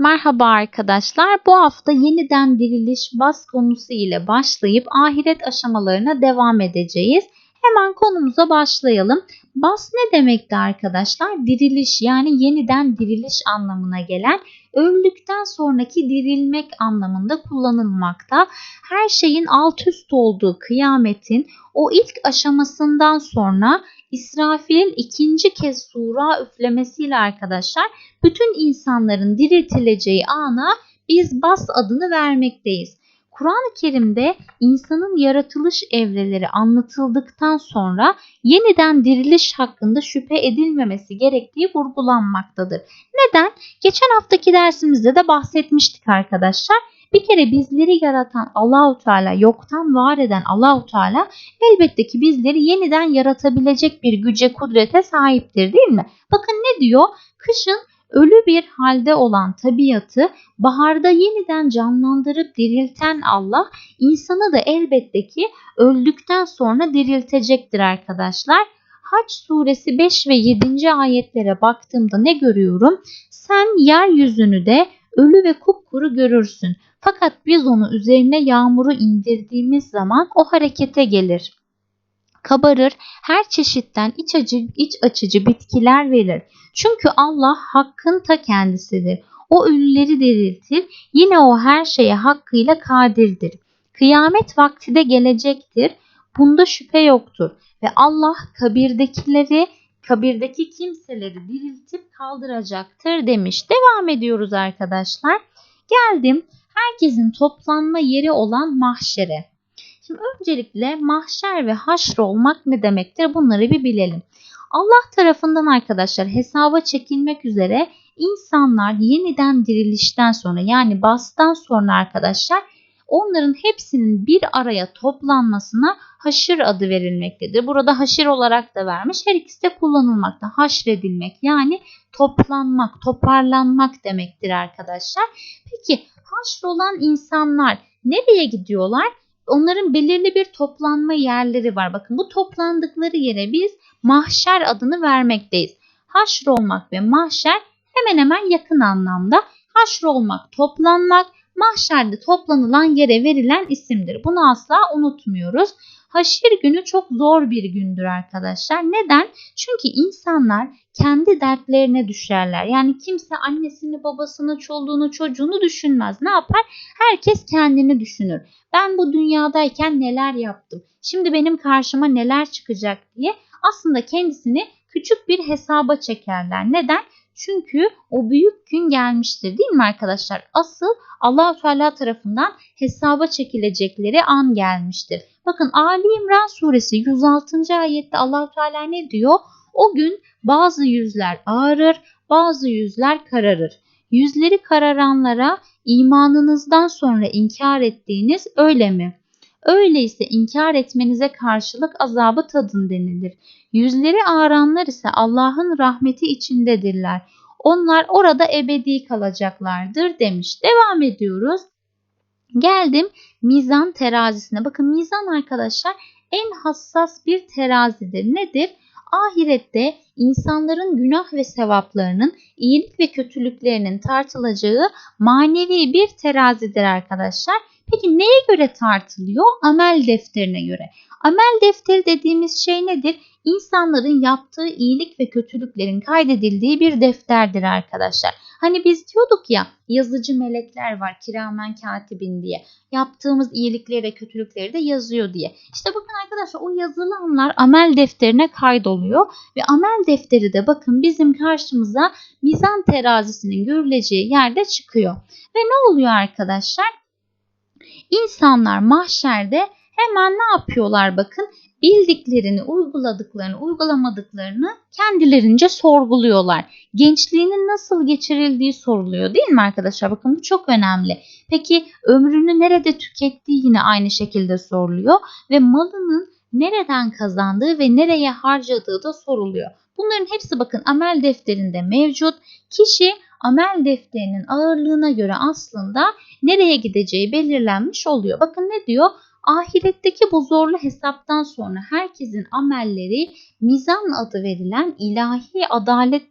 Merhaba arkadaşlar. Bu hafta yeniden diriliş bas konusu ile başlayıp ahiret aşamalarına devam edeceğiz. Hemen konumuza başlayalım. Bas ne demekti arkadaşlar? Diriliş yani yeniden diriliş anlamına gelen öldükten sonraki dirilmek anlamında kullanılmakta. Her şeyin alt üst olduğu kıyametin o ilk aşamasından sonra İsrafil'in ikinci kez sura üflemesiyle arkadaşlar bütün insanların diriltileceği ana biz Bas adını vermekteyiz. Kur'an-ı Kerim'de insanın yaratılış evreleri anlatıldıktan sonra yeniden diriliş hakkında şüphe edilmemesi gerektiği vurgulanmaktadır. Neden? Geçen haftaki dersimizde de bahsetmiştik arkadaşlar. Bir kere bizleri yaratan Allahu Teala, yoktan var eden Allahu Teala elbette ki bizleri yeniden yaratabilecek bir güce, kudrete sahiptir değil mi? Bakın ne diyor? Kışın ölü bir halde olan tabiatı baharda yeniden canlandırıp dirilten Allah insanı da elbette ki öldükten sonra diriltecektir arkadaşlar. Haç suresi 5 ve 7. ayetlere baktığımda ne görüyorum? Sen yeryüzünü de ölü ve kupkuru görürsün. Fakat biz onu üzerine yağmuru indirdiğimiz zaman o harekete gelir. Kabarır, her çeşitten iç, acı, iç açıcı bitkiler verir. Çünkü Allah hakkın ta kendisidir. O ölüleri diriltir, yine o her şeye hakkıyla kadirdir. Kıyamet vakti de gelecektir. Bunda şüphe yoktur. Ve Allah kabirdekileri, kabirdeki kimseleri diriltip kaldıracaktır demiş. Devam ediyoruz arkadaşlar. Geldim herkesin toplanma yeri olan mahşere. Şimdi öncelikle mahşer ve haşr olmak ne demektir bunları bir bilelim. Allah tarafından arkadaşlar hesaba çekilmek üzere insanlar yeniden dirilişten sonra yani bastan sonra arkadaşlar onların hepsinin bir araya toplanmasına haşır adı verilmektedir. Burada haşir olarak da vermiş. Her ikisi de kullanılmakta. Haşredilmek yani toplanmak, toparlanmak demektir arkadaşlar. Peki haşr olan insanlar nereye gidiyorlar? Onların belirli bir toplanma yerleri var. Bakın bu toplandıkları yere biz mahşer adını vermekteyiz. Haşr olmak ve mahşer hemen hemen yakın anlamda. Haşr olmak, toplanmak, mahşerde toplanılan yere verilen isimdir. Bunu asla unutmuyoruz. Haşir günü çok zor bir gündür arkadaşlar. Neden? Çünkü insanlar kendi dertlerine düşerler. Yani kimse annesini, babasını, çoluğunu, çocuğunu düşünmez. Ne yapar? Herkes kendini düşünür. Ben bu dünyadayken neler yaptım? Şimdi benim karşıma neler çıkacak diye aslında kendisini küçük bir hesaba çekerler. Neden? Çünkü o büyük gün gelmiştir değil mi arkadaşlar? Asıl Allahu Teala tarafından hesaba çekilecekleri an gelmiştir. Bakın Ali İmran suresi 106. ayette Allahu Teala ne diyor? O gün bazı yüzler ağrır, bazı yüzler kararır. Yüzleri kararanlara imanınızdan sonra inkar ettiğiniz öyle mi? Öyleyse inkar etmenize karşılık azabı tadın denilir. Yüzleri ağranlar ise Allah'ın rahmeti içindedirler. Onlar orada ebedi kalacaklardır demiş. Devam ediyoruz. Geldim mizan terazisine. Bakın mizan arkadaşlar en hassas bir terazidir. Nedir? Ahirette insanların günah ve sevaplarının, iyilik ve kötülüklerinin tartılacağı manevi bir terazidir arkadaşlar. Peki neye göre tartılıyor? Amel defterine göre. Amel defteri dediğimiz şey nedir? İnsanların yaptığı iyilik ve kötülüklerin kaydedildiği bir defterdir arkadaşlar. Hani biz diyorduk ya yazıcı melekler var kiramen katibin diye. Yaptığımız iyilikleri ve kötülükleri de yazıyor diye. İşte bakın arkadaşlar o yazılanlar amel defterine kaydoluyor. Ve amel defteri de bakın bizim karşımıza mizan terazisinin görüleceği yerde çıkıyor. Ve ne oluyor arkadaşlar? İnsanlar mahşerde hemen ne yapıyorlar bakın bildiklerini, uyguladıklarını, uygulamadıklarını kendilerince sorguluyorlar. Gençliğinin nasıl geçirildiği soruluyor değil mi arkadaşlar? Bakın bu çok önemli. Peki ömrünü nerede tükettiği yine aynı şekilde soruluyor ve malının nereden kazandığı ve nereye harcadığı da soruluyor. Bunların hepsi bakın amel defterinde mevcut. Kişi amel defterinin ağırlığına göre aslında nereye gideceği belirlenmiş oluyor. Bakın ne diyor? Ahiretteki bu zorlu hesaptan sonra herkesin amelleri mizan adı verilen ilahi adalet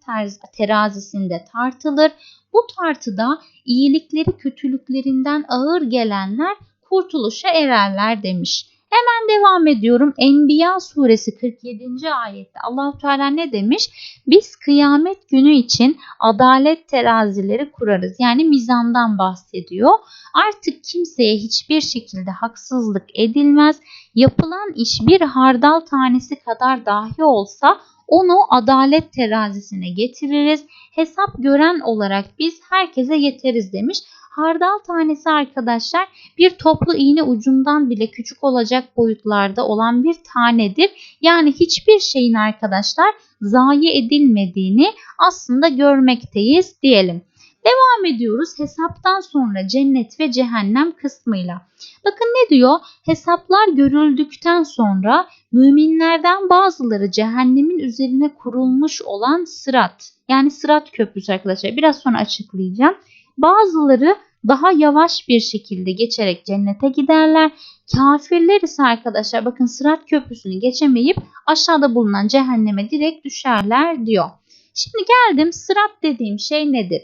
terazisinde tartılır. Bu tartıda iyilikleri kötülüklerinden ağır gelenler kurtuluşa ererler demiş. Hemen devam ediyorum. Enbiya suresi 47. ayette Allahu Teala ne demiş? Biz kıyamet günü için adalet terazileri kurarız. Yani mizandan bahsediyor. Artık kimseye hiçbir şekilde haksızlık edilmez. Yapılan iş bir hardal tanesi kadar dahi olsa onu adalet terazisine getiririz. Hesap gören olarak biz herkese yeteriz demiş. Hardal tanesi arkadaşlar bir toplu iğne ucundan bile küçük olacak boyutlarda olan bir tanedir. Yani hiçbir şeyin arkadaşlar zayi edilmediğini aslında görmekteyiz diyelim. Devam ediyoruz hesaptan sonra cennet ve cehennem kısmıyla. Bakın ne diyor? Hesaplar görüldükten sonra müminlerden bazıları cehennemin üzerine kurulmuş olan sırat yani sırat köprüsü arkadaşlar biraz sonra açıklayacağım. Bazıları daha yavaş bir şekilde geçerek cennete giderler. Kafirler ise arkadaşlar bakın sırat köprüsünü geçemeyip aşağıda bulunan cehenneme direkt düşerler diyor. Şimdi geldim sırat dediğim şey nedir?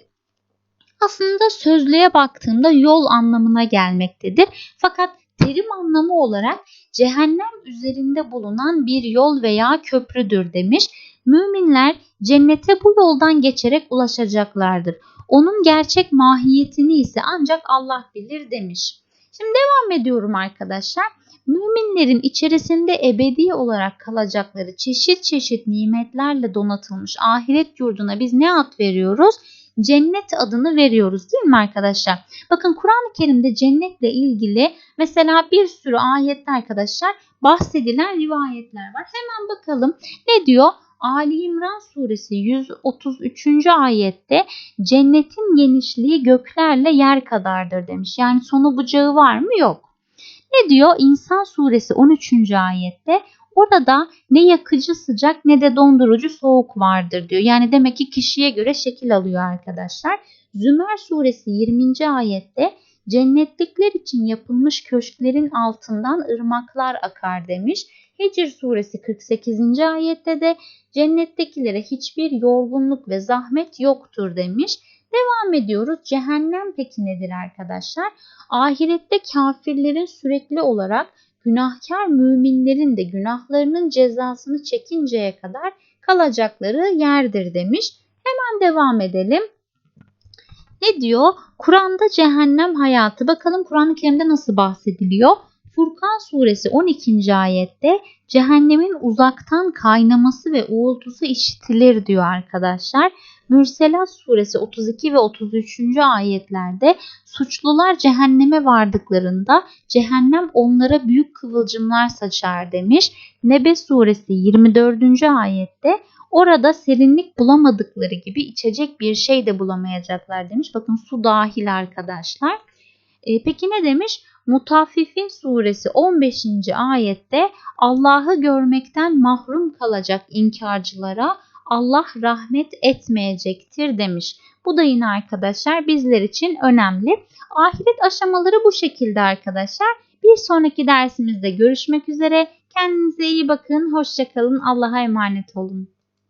Aslında sözlüğe baktığımda yol anlamına gelmektedir. Fakat terim anlamı olarak cehennem üzerinde bulunan bir yol veya köprüdür demiş. Müminler cennete bu yoldan geçerek ulaşacaklardır. Onun gerçek mahiyetini ise ancak Allah bilir demiş. Şimdi devam ediyorum arkadaşlar. Müminlerin içerisinde ebedi olarak kalacakları çeşit çeşit nimetlerle donatılmış ahiret yurduna biz ne ad veriyoruz? Cennet adını veriyoruz değil mi arkadaşlar? Bakın Kur'an-ı Kerim'de cennetle ilgili mesela bir sürü ayette arkadaşlar bahsedilen rivayetler var. Hemen bakalım ne diyor? Ali İmran suresi 133. ayette cennetin genişliği göklerle yer kadardır demiş. Yani sonu bucağı var mı? Yok. Ne diyor? İnsan suresi 13. ayette orada ne yakıcı sıcak ne de dondurucu soğuk vardır diyor. Yani demek ki kişiye göre şekil alıyor arkadaşlar. Zümer suresi 20. ayette cennetlikler için yapılmış köşklerin altından ırmaklar akar demiş. Hicr suresi 48. ayette de cennettekilere hiçbir yorgunluk ve zahmet yoktur demiş. Devam ediyoruz. Cehennem peki nedir arkadaşlar? Ahirette kafirlerin sürekli olarak günahkar müminlerin de günahlarının cezasını çekinceye kadar kalacakları yerdir demiş. Hemen devam edelim. Ne diyor? Kur'an'da cehennem hayatı. Bakalım Kur'an-ı Kerim'de nasıl bahsediliyor? Furkan suresi 12. ayette cehennemin uzaktan kaynaması ve uğultusu işitilir diyor arkadaşlar. Mürselat suresi 32 ve 33. ayetlerde suçlular cehenneme vardıklarında cehennem onlara büyük kıvılcımlar saçar demiş. Nebe suresi 24. ayette orada serinlik bulamadıkları gibi içecek bir şey de bulamayacaklar demiş. Bakın su dahil arkadaşlar. E, peki ne demiş? Mutaffifin suresi 15. ayette Allah'ı görmekten mahrum kalacak inkarcılara Allah rahmet etmeyecektir demiş. Bu da yine arkadaşlar bizler için önemli. Ahiret aşamaları bu şekilde arkadaşlar. Bir sonraki dersimizde görüşmek üzere. Kendinize iyi bakın. Hoşçakalın. Allah'a emanet olun.